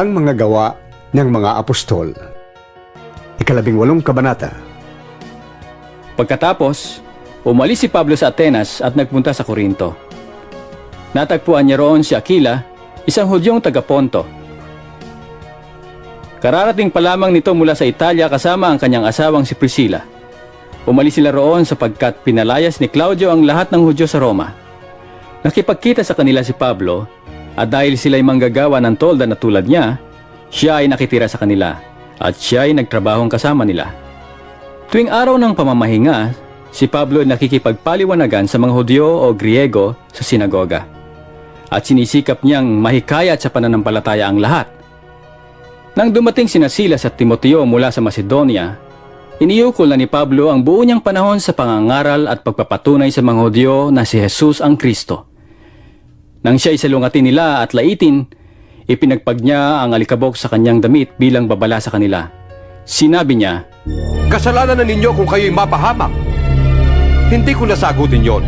Ang mga gawa ng mga apostol. Ikalabing walong kabanata. Pagkatapos, umalis si Pablo sa Atenas at nagpunta sa Korinto. Natagpuan niya roon si Aquila, isang Hudyong taga-Ponto. Kararating pa lamang nito mula sa Italia kasama ang kanyang asawang si Priscilla. Umalis sila roon sapagkat pinalayas ni Claudio ang lahat ng Hudyo sa Roma. Nakipagkita sa kanila si Pablo at dahil sila'y manggagawa ng tolda na tulad niya, siya ay nakitira sa kanila at siya ay nagtrabahong kasama nila. Tuwing araw ng pamamahinga, si Pablo ay nakikipagpaliwanagan sa mga Hudyo o Griego sa sinagoga. At sinisikap niyang mahikayat sa pananampalataya ang lahat. Nang dumating sina Silas at Timoteo mula sa Macedonia, iniukol na ni Pablo ang buo niyang panahon sa pangangaral at pagpapatunay sa mga Hudyo na si Jesus ang Kristo. Nang siya isalungatin nila at laitin, ipinagpag niya ang alikabok sa kanyang damit bilang babala sa kanila. Sinabi niya, Kasalanan na ninyo kung kayo'y mapahamak. Hindi ko nasagutin yon.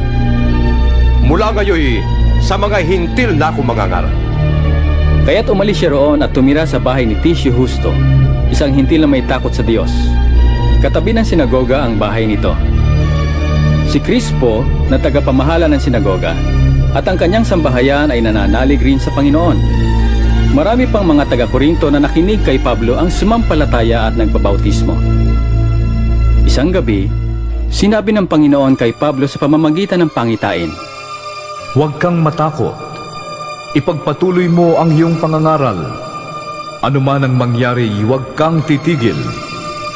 Mula ngayon sa mga hintil na akong mangangaral. Kaya't umalis siya roon at tumira sa bahay ni Tissio Justo, isang hintil na may takot sa Diyos. Katabi ng sinagoga ang bahay nito. Si Crispo na tagapamahala ng sinagoga at ang kanyang sambahayan ay nananalig rin sa Panginoon. Marami pang mga taga-Korinto na nakinig kay Pablo ang sumampalataya at nagbabautismo. Isang gabi, sinabi ng Panginoon kay Pablo sa pamamagitan ng pangitain, Huwag kang matakot. Ipagpatuloy mo ang iyong pangangaral. Ano man ang mangyari, huwag kang titigil,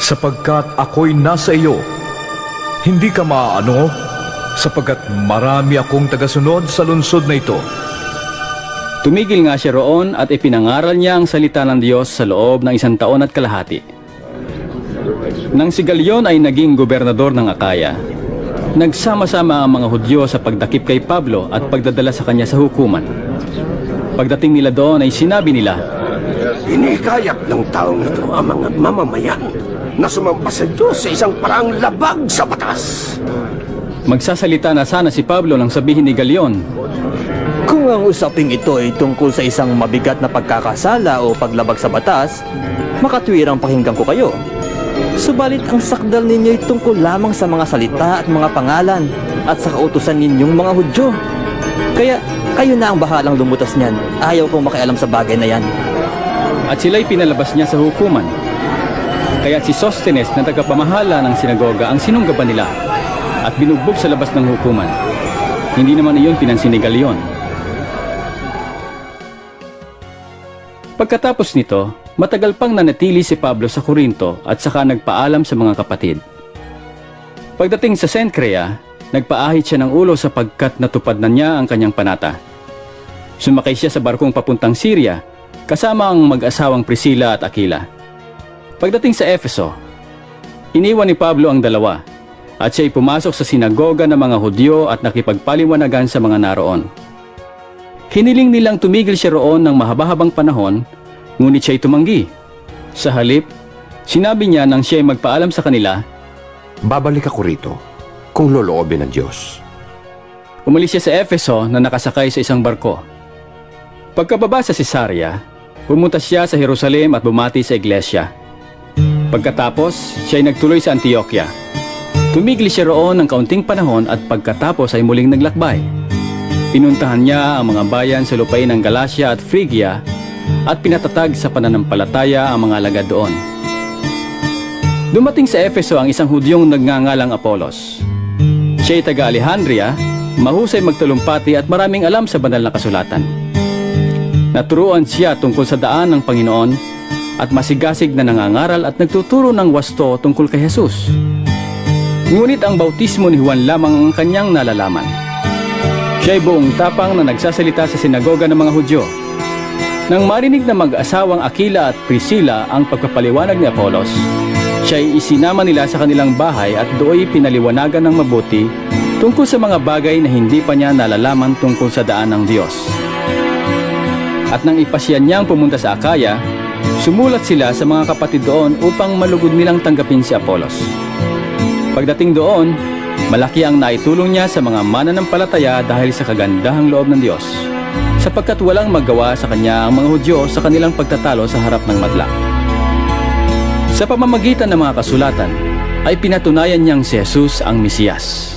sapagkat ako'y nasa iyo. Hindi ka maaano, sapagkat marami akong tagasunod sa lunsod na ito. Tumigil nga siya roon at ipinangaral niya ang salita ng Diyos sa loob ng isang taon at kalahati. Nang si Galion ay naging gobernador ng Akaya, nagsama-sama ang mga Hudyo sa pagdakip kay Pablo at pagdadala sa kanya sa hukuman. Pagdating nila doon ay sinabi nila, Inikayat ng taong ito ang mga mamamayan na sumamba sa Diyos sa isang parang labag sa batas. Magsasalita na sana si Pablo nang sabihin ni Galion, Kung ang usaping ito ay tungkol sa isang mabigat na pagkakasala o paglabag sa batas, makatwirang pakinggan ko kayo. Subalit ang sakdal ninyo ay tungkol lamang sa mga salita at mga pangalan at sa kautusan ninyong mga Hudyo. Kaya kayo na ang bahalang lumutas niyan. Ayaw kong makialam sa bagay na yan. at sila'y pinalabas niya sa hukuman. Kaya si Sostenes na tagapamahala ng sinagoga ang sinunggaban nila at binugbog sa labas ng hukuman. Hindi naman iyon pinansin ni. Pagkatapos nito, matagal pang nanatili si Pablo sa Korinto at saka nagpaalam sa mga kapatid. Pagdating sa Sencrea, nagpaahit siya ng ulo sapagkat natupad na niya ang kanyang panata. Sumakay siya sa barkong papuntang Syria kasama ang mag-asawang Priscilla at Aquila. Pagdating sa Efeso, iniwan ni Pablo ang dalawa at siya'y pumasok sa sinagoga ng mga Hudyo at nakipagpaliwanagan sa mga naroon. Hiniling nilang tumigil siya roon ng mahaba-habang panahon, ngunit siya'y tumanggi. Sa halip, sinabi niya nang siya'y magpaalam sa kanila, Babalik ako rito kung loloobin ng Diyos. umalis siya sa Efeso na nakasakay sa isang barko. Pagkababa sa Cesarea, pumunta siya sa Jerusalem at bumati sa iglesia. Pagkatapos, siya'y nagtuloy sa Antioquia. Tumigil siya roon ng kaunting panahon at pagkatapos ay muling naglakbay. Pinuntahan niya ang mga bayan sa lupain ng Galacia at Phrygia at pinatatag sa pananampalataya ang mga alagad doon. Dumating sa Efeso ang isang Hudyong nagngangalang Apolos. Siya ay taga Alejandria, mahusay magtalumpati at maraming alam sa banal na kasulatan. Naturuan siya tungkol sa daan ng Panginoon at masigasig na nangangaral at nagtuturo ng wasto tungkol kay Jesus. Ngunit ang bautismo ni Juan lamang ang kanyang nalalaman. Siya buong tapang na nagsasalita sa sinagoga ng mga Hudyo. Nang marinig na mag-asawang Aquila at Priscilla ang pagpapaliwanag ni Apolos, siya ay isinama nila sa kanilang bahay at dooy pinaliwanagan ng mabuti tungkol sa mga bagay na hindi pa niya nalalaman tungkol sa daan ng Diyos. At nang ipasyan niyang pumunta sa Akaya, sumulat sila sa mga kapatid doon upang malugod nilang tanggapin si Apolos. Pagdating doon, malaki ang naitulong niya sa mga mananampalataya dahil sa kagandahang loob ng Diyos. sapagkat walang magawa sa kanya ang mga Hudyo sa kanilang pagtatalo sa harap ng madla. Sa pamamagitan ng mga kasulatan, ay pinatunayan niyang si Jesus ang Mesiyas.